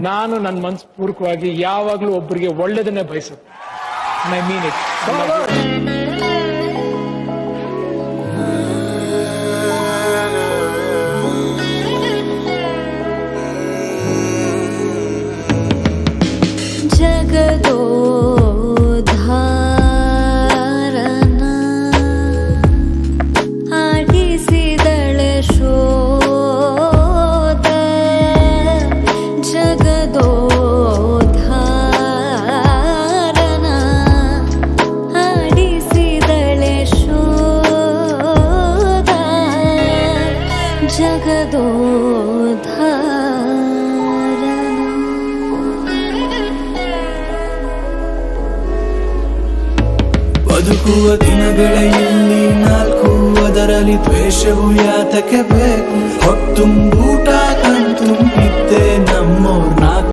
ನಾನು ನನ್ನ ಮನ್ಸು ಪೂರ್ವಕವಾಗಿ ಯಾವಾಗ್ಲೂ ಒಬ್ಬರಿಗೆ ಒಳ್ಳೇದನ್ನೇ ಬಯಸುತ್ತೆ. ಮೈ ಮೀನ್ ಇಟ್ ಜಗದೋಧಾರನ ಜಗದೋಧಾರನ. ಬದುಕುವ ದಿನಗಳ ಇಲ್ಲಿ ನಾಲ್ಕು ಅದರಲ್ಲಿ ದ್ವೇಷವು ಯಾತಕ್ಕೆ ಬೇಕು? ಹೊತ್ತುಂಬೂಟ